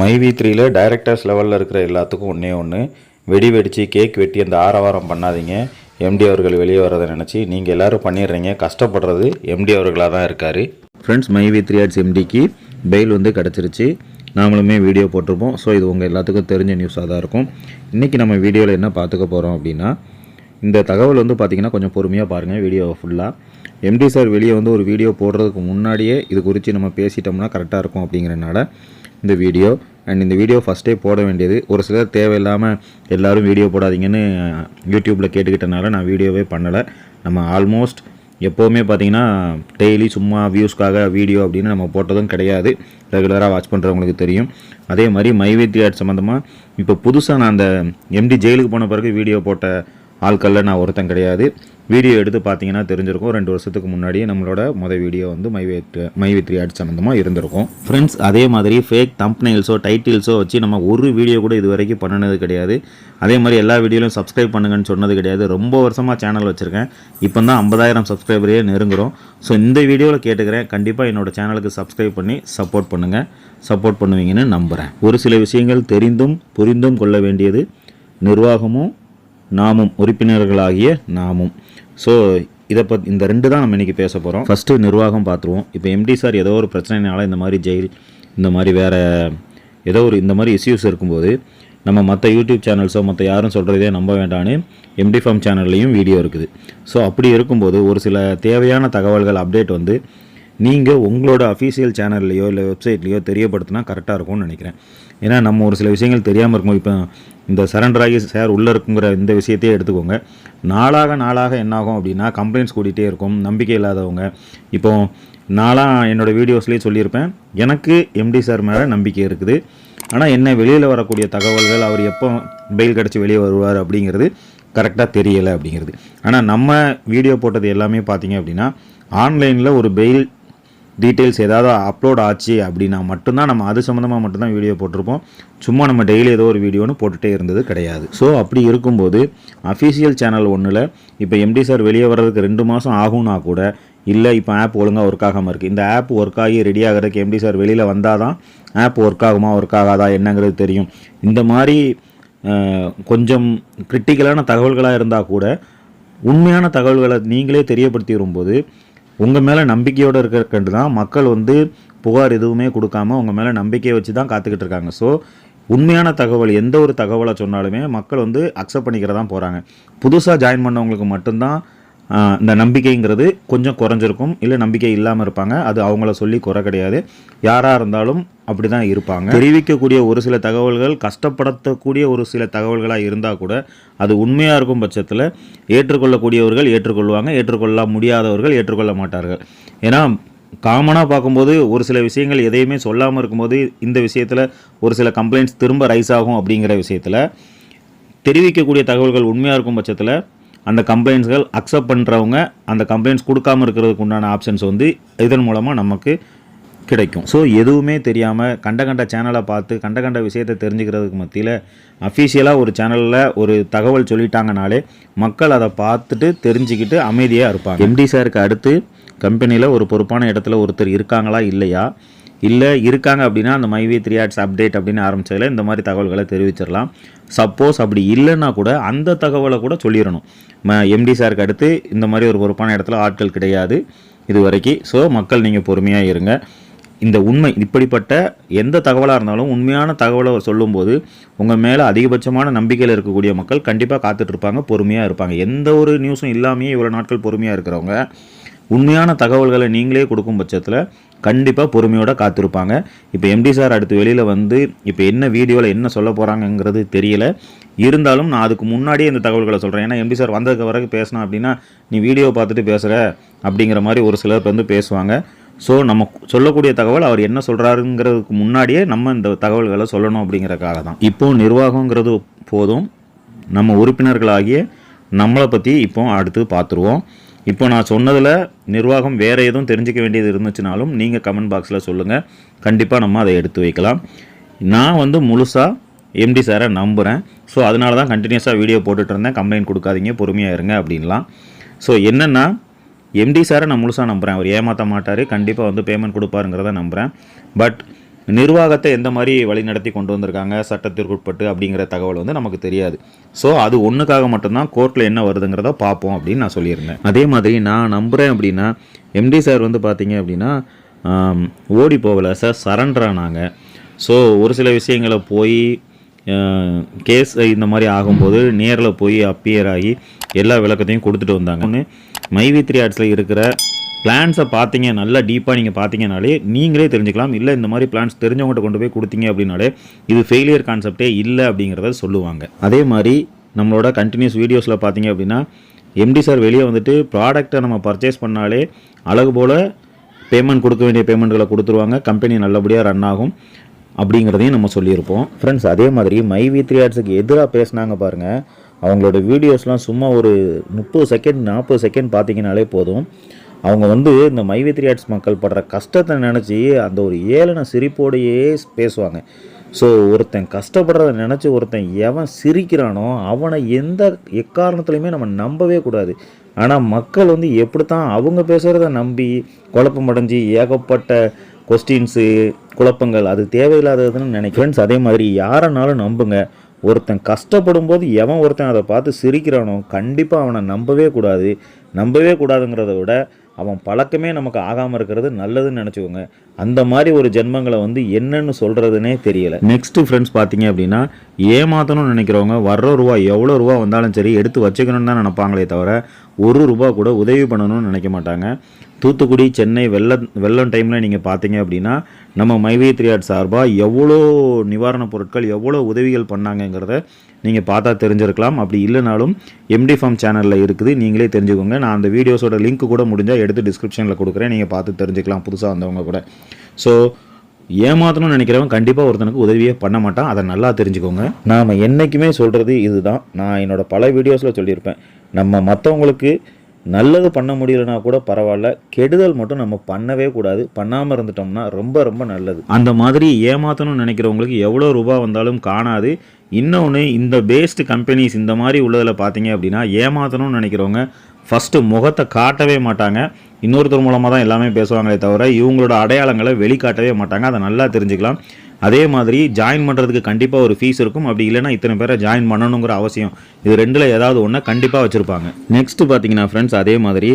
மைவி த்ரீயில் டைரக்டர்ஸ் லெவலில் இருக்கிற எல்லாத்துக்கும் ஒன்றே ஒன்று வெடி வெடித்து கேக் வெட்டி அந்த ஆரவாரம் பண்ணாதீங்க. எம்டி அவர்கள் வெளியே வரதை நினச்சி நீங்கள் எல்லாரும் பண்ணிடுறீங்க. கஷ்டப்படுறது எம்டி அவர்களாக தான் இருக்கார். ஃப்ரெண்ட்ஸ் மைவி த்ரீ ஆர்ட்ஸ் எம்டிக்கு பெயில் வந்து கிடச்சிருச்சு. நாமளுமே வீடியோ போட்டிருப்போம். ஸோ இது உங்கள் எல்லாத்துக்கும் தெரிஞ்ச நியூஸாக தான் இருக்கும். இன்றைக்கி நம்ம வீடியோவில் என்ன பார்த்துக்க போகிறோம் அப்படின்னா இந்த தகவல் வந்து பார்த்திங்கன்னா கொஞ்சம் பொறுமையாக பாருங்கள் வீடியோ ஃபுல்லாக எம்டி சார் வெளியே வந்து ஒரு வீடியோ போடுறதுக்கு முன்னாடியே இது குறித்து நம்ம பேசிட்டோம்னா கரெக்டாக இருக்கும் அப்படிங்கிறனால இந்த வீடியோ அண்ட் இந்த வீடியோ ஃபஸ்ட்டே போட வேண்டியது. ஒரு சிலர் தேவையில்லாமல் எல்லாரும் வீடியோ போடாதீங்கன்னு யூடியூப்பில் கேட்டுக்கிட்டனால நான் வீடியோவே பண்ணலை. நம்ம ஆல்மோஸ்ட் எப்போவுமே பார்த்தீங்கன்னா டெய்லி சும்மா வியூஸ்க்காக வீடியோ அப்படின்னு நம்ம போட்டதும் கிடையாது. ரெகுலராக வாட்ச் பண்ணுறவங்களுக்கு தெரியும். அதே மாதிரி மைவேத்தி ஆட் சம்மந்தமாக இப்போ புதுசாக நான் அந்த எம்டி ஜெயிலுக்கு போன பிறகு வீடியோ போட்ட ஆட்களில் நான் ஒருத்தன் கிடையாது. வீடியோ எடுத்து பார்த்தீங்கன்னா தெரிஞ்சிருக்கும். ரெண்டு வருஷத்துக்கு முன்னாடியே நம்மளோட மொதல் வீடியோ வந்து மைவேத் மைவேத்ரி ஆட் சம்மந்தமாக இருந்திருக்கும். ஃப்ரெண்ட்ஸ் அதே மாதிரி ஃபேக் தம்ப்னைல்ஸோ டைட்டில்ஸோ வச்சு நம்ம ஒரு வீடியோ கூட இது வரைக்கும் பண்ணினது கிடையாது. அதே மாதிரி எல்லா வீடியோலையும் சப்ஸ்கிரைப் பண்ணுங்கன்னு சொன்னது கிடையாது. ரொம்ப வருஷமாக சேனல் வச்சுருக்கேன். இப்போ தான் ஐம்பதாயிரம் சப்ஸ்கிரைபரே நெருங்குறோம். ஸோ இந்த வீடியோவில் கேட்டுக்கிறேன். கண்டிப்பாக என்னோட சேனலுக்கு சப்ஸ்கிரைப் பண்ணி சப்போர்ட் பண்ணுங்கள் சப்போர்ட் பண்ணுவீங்கன்னு நம்புகிறேன் ஒரு சில விஷயங்கள் தெரிந்தும் புரிந்தும் கொள்ள வேண்டியது நிர்வாகமும் நாமும் உறுப்பினர்களாகிய நாமும். ஸோ இதை பத் இந்த ரெண்டு தான் நம்ம இன்றைக்கி பேச போகிறோம் ஃபஸ்ட்டு நிர்வாகம் பார்த்துருவோம். இப்போ எம்டி சார் ஏதோ ஒரு பிரச்சனைனால இந்த மாதிரி ஜெயில் இந்த மாதிரி வேறு ஏதோ ஒரு இந்த மாதிரி இஷ்யூஸ் இருக்கும்போது நம்ம மற்ற யூடியூப் சேனல்ஸோ மற்ற யாரும் சொல்கிறதே நம்ப வேண்டான்னு எம்டி ஃபார்ம் சேனல்லையும் வீடியோ இருக்குது. ஸோ அப்படி இருக்கும்போது ஒரு சில தேவையான தகவல்கள் அப்டேட் வந்து நீங்கள் உங்களோட அஃபீஷியல் சேனல்லையோ இல்லை வெப்சைட்லேயோ தெரியப்படுத்தினா கரெக்டாக இருக்கும்னு நினைக்கிறேன். ஏன்னா நம்ம ஒரு சில விஷயங்கள் தெரியாமல் இருக்கும் இப்போ இந்த சரண்டர் ஆகி சார் உள்ளே இருக்குங்கிற இந்த விஷயத்தையே எடுத்துக்கோங்க. நாளாக நாளாக என்னாகும் அப்படின்னா கம்ப்ளைண்ட்ஸ் கூட்டிகிட்டே இருக்கும் நம்பிக்கை இல்லாதவங்க. இப்போ நானாக என்னோடய வீடியோஸ்லேயே சொல்லியிருப்பேன். எனக்கு எம்டி சார் மேலே நம்பிக்கை இருக்குது. ஆனால் என்ன வெளியில் வரக்கூடிய தகவல்கள் அவர் எப்போ பெயில் கிடச்சி வெளியே வருவார் அப்படிங்கிறது கரெக்டாக தெரியலை அப்படிங்கிறது. ஆனால் நம்ம வீடியோ போட்டது எல்லாமே பார்த்தீங்க அப்படின்னா ஆன்லைனில் ஒரு பெயில் டீட்டெயில்ஸ் ஏதாவது அப்லோட் ஆச்சு அப்படின்னா மட்டும்தான் நம்ம அது சம்மந்தமாக மட்டும்தான் வீடியோ போட்டிருப்போம். சும்மா நம்ம டெய்லி ஏதோ ஒரு வீடியோன்னு போட்டுகிட்டே இருந்தது கிடையாது. ஸோ அப்படி இருக்கும்போது அஃபீஷியல் சேனல் ஒன்றில் இப்போ எம்டி சார் வெளியே வர்றதுக்கு ரெண்டு மாதம் ஆகும்னா கூட இல்லை இப்போ ஆப் ஒழுங்காக ஒர்க் ஆகாமல் இருக்குது இந்த ஆப் ஒர்க் ஆகி ரெடி ஆகிறதுக்கு எம்டி சார் வெளியில் வந்தால் தான் ஆப் ஒர்க் ஆகுமா ஒர்க் ஆகாதா என்னங்கிறது தெரியும். இந்த மாதிரி கொஞ்சம் கிரிட்டிக்கலான தகவல்களாக இருந்தால் கூட உண்மையான தகவல்களை நீங்களே தெரியப்படுத்தி வரும்போது உங்கள் மேலே நம்பிக்கையோடு இருக்கிறக்கண்டு தான் மக்கள் வந்து புகார் எதுவுமே கொடுக்காம உங்கள் மேலே நம்பிக்கையை வச்சு தான் காத்துக்கிட்டு இருக்காங்க. ஸோ உண்மையான தகவல் எந்த ஒரு தகவலை சொன்னாலுமே மக்கள் வந்து அக்செப்ட் பண்ணிக்கிறதான் போகிறாங்க புதுசாக ஜாயின் பண்ணவங்களுக்கு மட்டும்தான் இந்த நம்பிக்கைங்கிறது கொஞ்சம் குறைஞ்சிருக்கும். இல்லை நம்பிக்கை இல்லாமல் இருப்பாங்க. அது அவங்கள சொல்லி குறை கிடையாது. யாராக இருந்தாலும் அப்படி தான் இருப்பாங்க. தெரிவிக்கக்கூடிய ஒரு சில தகவல்கள் கஷ்டப்படுத்தக்கூடிய ஒரு சில தகவல்களாக இருந்தால் கூட அது உண்மையாக இருக்கும் பட்சத்தில் ஏற்றுக்கொள்ளக்கூடியவர்கள் ஏற்றுக்கொள்வாங்க. ஏற்றுக்கொள்ள முடியாதவர்கள் ஏற்றுக்கொள்ள மாட்டார்கள். ஏன்னா காமனாக பார்க்கும்போது ஒரு சில விஷயங்கள் எதையுமே சொல்லாமல் இருக்கும்போது இந்த விஷயத்தில் ஒரு சில கம்ப்ளைண்ட்ஸ் திரும்ப ரைஸ் ஆகும் அப்படிங்கிற விஷயத்தில் தெரிவிக்கக்கூடிய தகவல்கள் உண்மையாக இருக்கும் பட்சத்தில் அந்த கம்ப்ளைண்ட்ஸ்கள் அக்செப்ட் பண்ணுறவங்க அந்த கம்ப்ளைண்ட்ஸ் கொடுக்காம இருக்கிறதுக்கு உண்டான ஆப்ஷன்ஸ் வந்து இதன் மூலமாக நமக்கு கிடைக்கும். ஸோ எதுவுமே தெரியாமல் கண்ட கண்ட சேனலை பார்த்து கண்ட கண்ட விஷயத்தை தெரிஞ்சுக்கிறதுக்கு மத்தியில் அஃபீஷியலாக ஒரு சேனலில் ஒரு தகவல் சொல்லிட்டாங்கனாலே மக்கள் அதை பார்த்துட்டு தெரிஞ்சுக்கிட்டு அமைதியாக இருப்பாங்க. எம்டி சாருக்கு அடுத்து கம்பெனியில் ஒரு பொறுப்பான இடத்துல ஒருத்தர் இருக்காங்களா இல்லையா? இல்லை இருக்காங்க அப்படின்னா அந்த மைவி த்ரீ ஆட்ஸ் அப்டேட் அப்படின்னு ஆரம்பிச்சதில் இந்த மாதிரி தகவல்களை தெரிவிச்சிடலாம். சப்போஸ் அப்படி இல்லைன்னா கூட அந்த தகவலை கூட சொல்லிடணும். எம்டி சாருக்கு அடுத்து இந்த மாதிரி ஒரு பொறுப்பான இடத்துல ஆட்கள் கிடையாது இது வரைக்கும். ஸோ மக்கள் நீங்கள் பொறுமையாக இருங்க. இந்த உண்மை இப்படிப்பட்ட எந்த தகவலாக இருந்தாலும் உண்மையான தகவலை சொல்லும்போது உங்கள் மேலே அதிகபட்சமான நம்பிக்கையில் இருக்கக்கூடிய மக்கள் கண்டிப்பாக காத்துட்ருப்பாங்க பொறுமையாக இருப்பாங்க. எந்த ஒரு நியூஸும் இல்லாமையே இவ்வளோ நாட்கள் பொறுமையாக இருக்கிறவங்க உண்மையான தகவல்களை நீங்களே கொடுக்கும் பட்சத்தில் கண்டிப்பாக பொறுமையோடு காத்திருப்பாங்க. இப்போ எம்டி சார் அடுத்து வெளியில் வந்து இப்போ என்ன வீடியோவில் என்ன சொல்ல போகிறாங்கங்கிறது தெரியல. இருந்தாலும் நான் அதுக்கு முன்னாடியே இந்த தகவல்களை சொல்கிறேன் ஏன்னா எம்டி சார் வந்ததுக்கு வரைக்கும் பேசினா அப்படின்னா நீ வீடியோ பார்த்துட்டு பேசுகிற அப்படிங்கிற மாதிரி ஒரு சிலர் வந்து பேசுவாங்க. ஸோ நம்ம சொல்லக்கூடிய தகவல் அவர் என்ன சொல்கிறாருங்கிறதுக்கு முன்னாடியே நம்ம இந்த தகவல்களை சொல்லணும் அப்படிங்கிறக்காக தான். இப்போ நிர்வாகங்கிறது போதும். நம்ம உறுப்பினர்களாகிய நம்மளை பற்றி இப்போ அடுத்து பார்த்துருவோம். இப்போ நான் சொன்னதில் நிர்வாகம் வேறு எதுவும் தெரிஞ்சுக்க வேண்டியது இருந்துச்சுனாலும் நீங்கள் கமெண்ட் பாக்ஸில் சொல்லுங்கள் கண்டிப்பாக நம்ம அதை எடுத்து வைக்கலாம். நான் வந்து முழுசாக எம்டி சாரை நம்புகிறேன் ஸோ அதனால தான் கண்டினியூஸாக வீடியோ போட்டுகிட்டு இருந்தேன். கம்ப்ளைண்ட் கொடுக்காதீங்க பொறுமையாக இருங்க அப்படின்லாம். ஸோ என்னென்னா எம்டி சாரை நான் முழுசாக நம்புகிறேன் அவர் ஏமாற்ற மாட்டார். கண்டிப்பாக வந்து பேமெண்ட் கொடுப்பாருங்கிறத நம்புகிறேன் பட் நிர்வாகத்தை எந்த மாதிரி வழிநடத்தி கொண்டு வந்திருக்காங்க சட்டத்திற்குட்பட்டு அப்படிங்கிற தகவல் வந்து நமக்கு தெரியாது. ஸோ அது ஒன்றுக்காக மட்டும்தான் கோர்ட்டில் என்ன வருதுங்கிறத பார்ப்போம் அப்படின்னு நான் சொல்லியிருந்தேன். அதே மாதிரி நான் நம்புகிறேன் அப்படின்னா எம்டி சார் வந்து பார்த்தீங்க அப்படின்னா ஓடி போகலை சார் சரண்டரானாங்க ஸோ ஒரு சில விஷயங்களை போய் கேஸ் இந்த மாதிரி ஆகும்போது நேரில் போய் அப்பியர் ஆகி எல்லா விளக்கத்தையும் கொடுத்துட்டு வந்தாங்க. ஒன்று மைவி த்ரீ ஆர்ட்ஸில் இருக்கிற பிளான்ஸை பார்த்தீங்க நல்லா டீப்பாக நீங்கள் பார்த்தீங்கனாலே நீங்களே தெரிஞ்சுக்கலாம். இல்லை இந்த மாதிரி பிளான்ஸ் தெரிஞ்சவங்ககிட்ட கொண்டு போய் கொடுத்தீங்க அப்படின்னாலே இது ஃபெயிலியர் கான்செப்டே இல்லை அப்படிங்கிறத சொல்லுவாங்க. அதே மாதிரி நம்மளோட கண்டினியூஸ் வீடியோஸில் பார்த்தீங்க அப்படின்னா எம்டி சார் வெளியே வந்துட்டு ப்ராடக்ட்டை நம்ம பர்ச்சேஸ் பண்ணாலே அழகு போல் பேமெண்ட் கொடுக்க வேண்டிய பேமெண்ட்களை கொடுத்துருவாங்க. கம்பெனி நல்லபடியாக ரன் ஆகும் அப்படிங்கிறதையும் நம்ம சொல்லியிருப்போம். ஃப்ரெண்ட்ஸ் அதே மாதிரி மை வி த்ரீ ஆர்ட்ஸுக்கு எதிராக பேசுனாங்க பாருங்கள் அவங்களோட வீடியோஸ்லாம் சும்மா ஒரு முப்பது செகண்ட் நாற்பது செகண்ட் பார்த்தீங்கனாலே போதும். அவங்க வந்து இந்த மைவேத்ரி த்ரீ ஆர்ட்ஸ் மக்கள் படுற கஷ்டத்தை நினச்சி அந்த ஒரு ஏளன சிரிப்போடையே பேசுவாங்க. ஸோ ஒருத்தன் கஷ்டப்படுறத நினச்சி ஒருத்தன் எவன் சிரிக்கிறானோ அவனை எந்த எக்காரணத்துலையுமே நம்ம நம்பவே கூடாது. ஆனால் மக்கள் வந்து எப்படித்தான் அவங்க பேசுகிறத நம்பி குழப்பம் அடைஞ்சு ஏகப்பட்ட கொஸ்டின்ஸு குழப்பங்கள் அது தேவையில்லாததுன்னு நினைக்கிறேன். அதே மாதிரி யாரனாலும் நம்புங்க. ஒருத்தன் கஷ்டப்படும் போது எவன் ஒருத்தன் அதை பார்த்து சிரிக்கிறானோ கண்டிப்பாக அவனை நம்பவே கூடாது. நம்பவே கூடாதுங்கிறத விட அவன் பழக்கமே நமக்கு ஆகாமல் இருக்கிறது நல்லதுன்னு நினச்சிக்கோங்க. அந்த மாதிரி ஒரு ஜென்மங்களை வந்து என்னன்னு சொல்கிறதுனே தெரியல. நெக்ஸ்ட்டு ஃப்ரெண்ட்ஸ் பார்த்தீங்க அப்படின்னா ஏமாத்தணும்னு நினைக்கிறவங்க வர்ற ரூபா எவ்வளோ ரூபா வந்தாலும் சரி எடுத்து வச்சுக்கணும்னு தான் நினைப்பாங்களே தவிர ஒரு ரூபா கூட உதவி பண்ணணும்னு நினைக்க மாட்டாங்க. தூத்துக்குடி சென்னை வெள்ளம் வெள்ளம் டைமில் நீங்கள் பார்த்தீங்க அப்படின்னா நம்ம மைவே த்ரீயாட் சார்பாக எவ்வளோ நிவாரணப் பொருட்கள் எவ்வளோ உதவிகள் பண்ணாங்கங்கிறத நீங்கள் பார்த்தா தெரிஞ்சிருக்கலாம். அப்படி இல்லைனாலும் எம்டி ஃபார்ம் சேனலில் இருக்குது. நீங்களே தெரிஞ்சுக்கோங்க. நான் அந்த வீடியோஸோட லிங்க் கூட முடிஞ்சால் எடுத்து டிஸ்கிரிப்ஷனில் கொடுக்குறேன். நீங்கள் பார்த்து தெரிஞ்சுக்கலாம் புதுசாக வந்தவங்க கூட. ஸோ ஏமாத்தணும்னு நினைக்கிறவன் கண்டிப்பாக ஒருத்தனுக்கு உதவியே பண்ண மாட்டான். அதை நல்லா தெரிஞ்சுக்கோங்க. நாம் என்றைக்குமே சொல்கிறது இதுதான். நான் என்னோடய பல வீடியோஸில் சொல்லியிருப்பேன். நம்ம மற்றவங்களுக்கு நல்லது பண்ண முடியலனா கூட பரவாயில்ல. கெடுதல் மட்டும் நம்ம பண்ணவே கூடாது. பண்ணாமல் இருந்துட்டோம்னா ரொம்ப ரொம்ப நல்லது. அந்த மாதிரி ஏமாத்தணும்னு நினைக்கிறவங்களுக்கு எவ்வளோ ரூபா வந்தாலும் காணாது. இன்னொன்று இந்த பேஸ்டு கம்பெனிஸ் இந்த மாதிரி உள்ளதில் பார்த்தீங்க அப்படின்னா ஏமாத்தணும்னு நினைக்கிறவங்க ஃபஸ்ட்டு முகத்தை காட்டவே மாட்டாங்க. இன்னொருத்தர் மூலமாக தான் எல்லாமே பேசுவாங்களே தவிர இவங்களோட அடையாளங்களை வெளிக்காட்டவே மாட்டாங்க. அதை நல்லா தெரிஞ்சுக்கலாம். அதே மாதிரி ஜாயின் பண்ணுறதுக்கு கண்டிப்பாக ஒரு ஃபீஸ் இருக்கும். அப்படி இல்லைனா இத்தனை பேரை ஜாயின் பண்ணணுங்கிற அவசியம். இது ரெண்டில் ஏதாவது ஒன்று கண்டிப்பாக வச்சுருப்பாங்க. நெக்ஸ்ட்டு பார்த்தீங்கன்னா ஃப்ரெண்ட்ஸ் அதே மாதிரி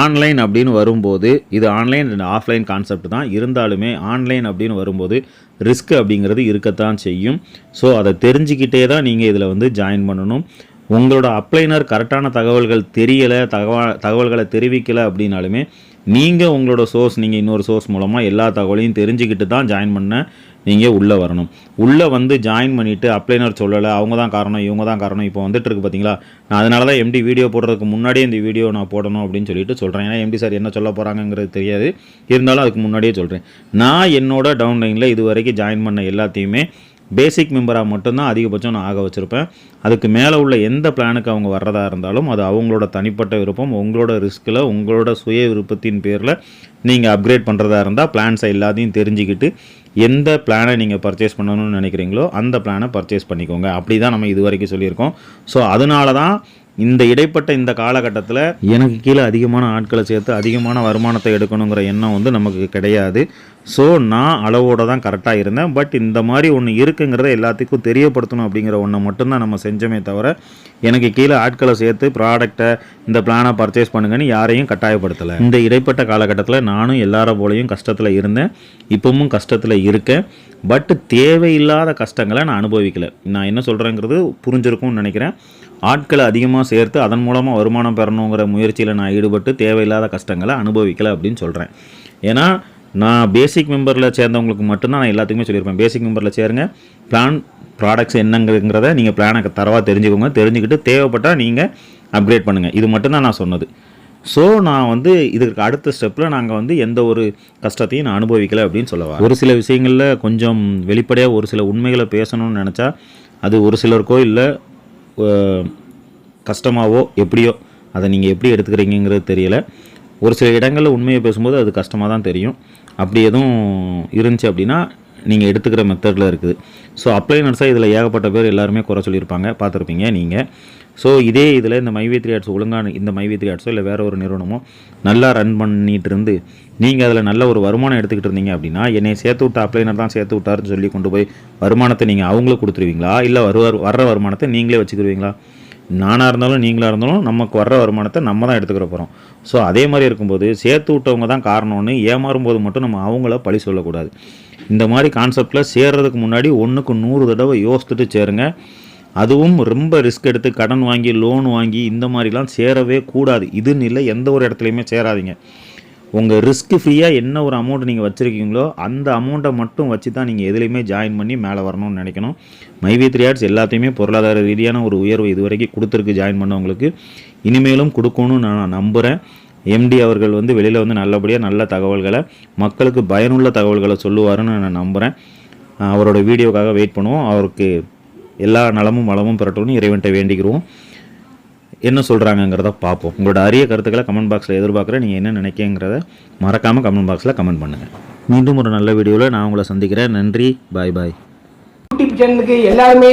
ஆன்லைன் அப்படின்னு வரும்போது இது ஆன்லைன் அண்ட் ஆஃப்லைன் கான்செப்ட் தான். இருந்தாலுமே ஆன்லைன் அப்படின்னு வரும்போது ரிஸ்க் அப்படிங்கிறது இருக்கத்தான் செய்யும். ஸோ அதை தெரிஞ்சுக்கிட்டே தான் நீங்கள் இதில் வந்து ஜாயின் பண்ணணும். உங்களோட அப்ளைனர் கரெக்டான தகவல்கள் தெரியலை தகவல் தகவல்களை தெரிவிக்கலை அப்படின்னாலுமே நீங்கள் உங்களோட சோர்ஸ் நீங்கள் இன்னொரு சோர்ஸ் மூலமாக எல்லா தகவலையும் தெரிஞ்சுக்கிட்டு தான் ஜாயின் பண்ண நீங்கள் உள்ளே வரணும். உள்ளே வந்து ஜாயின் பண்ணிவிட்டு அப்ளைனர் சொல்லலை அவங்க தான் காரணம் இவங்க தான் காரணம் இப்போ வந்துட்டுருக்கு பார்த்தீங்களா நான் அதனால தான் எம்டி வீடியோ போடுறதுக்கு முன்னாடியே இந்த வீடியோ நான் போடணும் அப்படின்னு சொல்லிட்டு சொல்கிறேன் ஏன்னா எம்டி சார் என்ன சொல்ல போகிறாங்கங்கிறது தெரியாது. இருந்தாலும் அதுக்கு முன்னாடியே சொல்கிறேன் நான் என்னோட டவுன்லைனில் இது வரைக்கும் ஜாயின் பண்ண எல்லாத்தையுமே பேசிக் மெம்பராக மட்டும்தான் அதிகபட்சம் நான் ஆக வச்சுருப்பேன். அதுக்கு மேலே உள்ள எந்த பிளானுக்கு அவங்க வர்றதா இருந்தாலும் அது அவங்களோட தனிப்பட்ட விருப்பம் உங்களோட ரிஸ்கில் உங்களோட சுய விருப்பத்தின் பேரில் நீங்கள் அப்கிரேட் பண்ணுறதா இருந்தால் பிளான்ஸை எல்லாத்தையும் தெரிஞ்சுக்கிட்டு எந்த பிளானை நீங்கள் பர்ச்சேஸ் பண்ணணும்னு நினைக்கிறீங்களோ அந்த பிளானை பர்ச்சேஸ் பண்ணிக்கோங்க. அப்படி தான் நம்ம இது வரைக்கும் சொல்லியிருக்கோம். ஸோ அதனால தான் இந்த இடைப்பட்ட இந்த காலகட்டத்தில் எனக்கு கீழே அதிகமான ஆட்களை சேர்த்து அதிகமான வருமானத்தை எடுக்கணுங்கிற எண்ணம் வந்து நமக்கு கிடையாது. ஸோ நான் அளவோட தான் கரெக்டாக இருந்தேன். பட் இந்த மாதிரி ஒன்று இருக்குங்கிறத எல்லாத்துக்கும் தெரியப்படுத்தணும் அப்படிங்கிற ஒன்றை மட்டும்தான் நம்ம செஞ்சோமே தவிர எனக்கு கீழே ஆட்களை சேர்த்து ப்ராடக்டை இந்த பிளானை பர்ச்சேஸ் பண்ணுங்கன்னு யாரையும் கட்டாயப்படுத்தலை. இந்த இடைப்பட்ட காலகட்டத்தில் நானும் எல்லார போலையும் கஷ்டத்தில் இருந்தேன். இப்பவும் கஷ்டத்தில் இருக்கேன். பட் தேவையில்லாத கஷ்டங்களை நான் அனுபவிக்கலை. நான் என்ன சொல்கிறேங்கிறது புரிஞ்சிருக்கும்னு நினைக்கிறேன். ஆட்களை அதிகமாக சேர்த்து அதன் மூலமாக வருமானம் பெறணுங்கிற முயற்சியில் நான் ஈடுபட்டு தேவையில்லாத கஷ்டங்களை அனுபவிக்கலை அப்படின்னு சொல்கிறேன் ஏன்னா நான் பேசிக் மெம்பரில் சேர்ந்தவங்களுக்கு மட்டும்தான் நான் எல்லாத்துக்குமே சொல்லியிருப்பேன். பேசிக் மெம்பரில் சேருங்க. பிளான் ப்ராடக்ட்ஸ் என்னங்கிறத நீங்கள் பிளானை தரவாக தெரிஞ்சுக்கோங்க. தெரிஞ்சுக்கிட்டு தேவைப்பட்டால் நீங்கள் அப்கிரேட் பண்ணுங்கள் இது மட்டும்தான் நான் சொன்னது. ஸோ நான் வந்து இதுக்கு அடுத்த ஸ்டெப்பில் நாங்கள் வந்து எந்த ஒரு கஷ்டத்தையும் நான் அனுபவிக்கலை அப்படின்னு சொல்லவா ஒரு சில விஷயங்களில் கொஞ்சம் வெளிப்படையாக ஒரு சில உண்மைகளை பேசணும்னு நினச்சா அது ஒரு சிலருக்கோ இல்லை கஷ்டமாவோ எப்படியோ அதை நீங்கள் எப்படி எடுத்துக்கிறீங்கிறது தெரியல. ஒரு சில இடங்களில் உண்மையை பேசும்போது அது கஷ்டமாக தான் தெரியும். அப்படி எதுவும் இருந்துச்சு அப்படின்னா நீங்கள் எடுத்துக்கிற மெத்தடில் இருக்குது. ஸோ அப்ளைனர்ஸாக இதில் ஏகப்பட்ட பேர் எல்லாருமே குறை சொல்லியிருப்பாங்க. பார்த்துருப்பீங்க நீங்கள் ஸோ இதே இதில் இந்த மைவே த்ரீ ஆட்ஸ் ஒழுங்கான இந்த மைவே த்ரீ ஆட்ஸோ இல்லை வேறு ஒரு நிறுவனமோ நல்லா ரன் பண்ணிட்டு இருந்து நீங்கள் அதில் நல்ல ஒரு வருமானம் எடுத்துக்கிட்டு இருந்தீங்க அப்படின்னா என்னை சேர்த்து விட்ட அப்ளைனர் தான் சேர்த்து விட்டாருன்னு சொல்லி கொண்டு போய் வருமானத்தை நீங்கள் அவங்களுக்கு கொடுத்துருவீங்களா? இல்லை வருவார் வர்ற வருமானத்தை நீங்களே வச்சுக்கிருவீங்களா? நானாக இருந்தாலும் நீங்களாக இருந்தாலும் நமக்கு வர்ற வருமானத்தை நம்ம தான் எடுத்துக்கிற போகிறோம் ஸோ அதே மாதிரி இருக்கும்போது சேர்த்து விட்டவங்க தான் காரணம்னு ஏமாறும் போது மட்டும் நம்ம அவங்கள பழி சொல்லக்கூடாது. இந்த மாதிரி கான்செப்டில் சேர்றதுக்கு முன்னாடி ஒன்றுக்கு நூறு தடவை யோசித்துட்டு சேருங்க. அதுவும் ரொம்ப ரிஸ்க் எடுத்து கடன் வாங்கி லோன் வாங்கி இந்த மாதிரிலாம் சேரவே கூடாது. இதுன்னு இல்லை எந்த ஒரு இடத்துலையுமே சேராதீங்க. உங்கள் ரிஸ்க் ஃப்ரீயாக என்ன ஒரு அமௌண்ட் நீங்கள் வச்சுருக்கீங்களோ அந்த அமௌண்ட்டை மட்டும் வச்சு தான் நீங்கள் எதுலேயுமே ஜாயின் பண்ணி மேலே வரணும்னு நினைக்கணும். மைவி த்ரீ ஆர்ட்ஸ் எல்லாத்தையுமே பொருளாதார ரீதியான ஒரு உயர்வு இது வரைக்கும் கொடுத்துருக்கு ஜாயின் பண்ணவங்களுக்கு. இனிமேலும் கொடுக்கணும்னு நான் நம்புகிறேன் எம்டி அவர்கள் வந்து வெளியில் வந்து நல்லபடியாக நல்ல தகவல்களை மக்களுக்கு பயனுள்ள தகவல்களை சொல்லுவாருன்னு நான் நம்புகிறேன் அவரோட வீடியோக்காக வெயிட் பண்ணுவோம். அவருக்கு எல்லா நலமும் வளமும் பெறட்டும்னு இறைவன்ட்ட வேண்டிக்கிறோம். என்ன சொல்கிறாங்கங்கிறத பார்ப்போம். உங்களோட அரிய கருத்துக்களை கமெண்ட் பாக்ஸில் எதிர்பார்க்குறேன். நீங்கள் என்ன நினைக்கங்கிறத மறக்காமல் கமெண்ட் பாக்ஸில் கமெண்ட் பண்ணுங்கள் மீண்டும் ஒரு நல்ல வீடியோவில் நான் உங்களை சந்திக்கிறேன். நன்றி. பாய் பாய் யூடியூப் சேனலுக்கு எல்லாருமே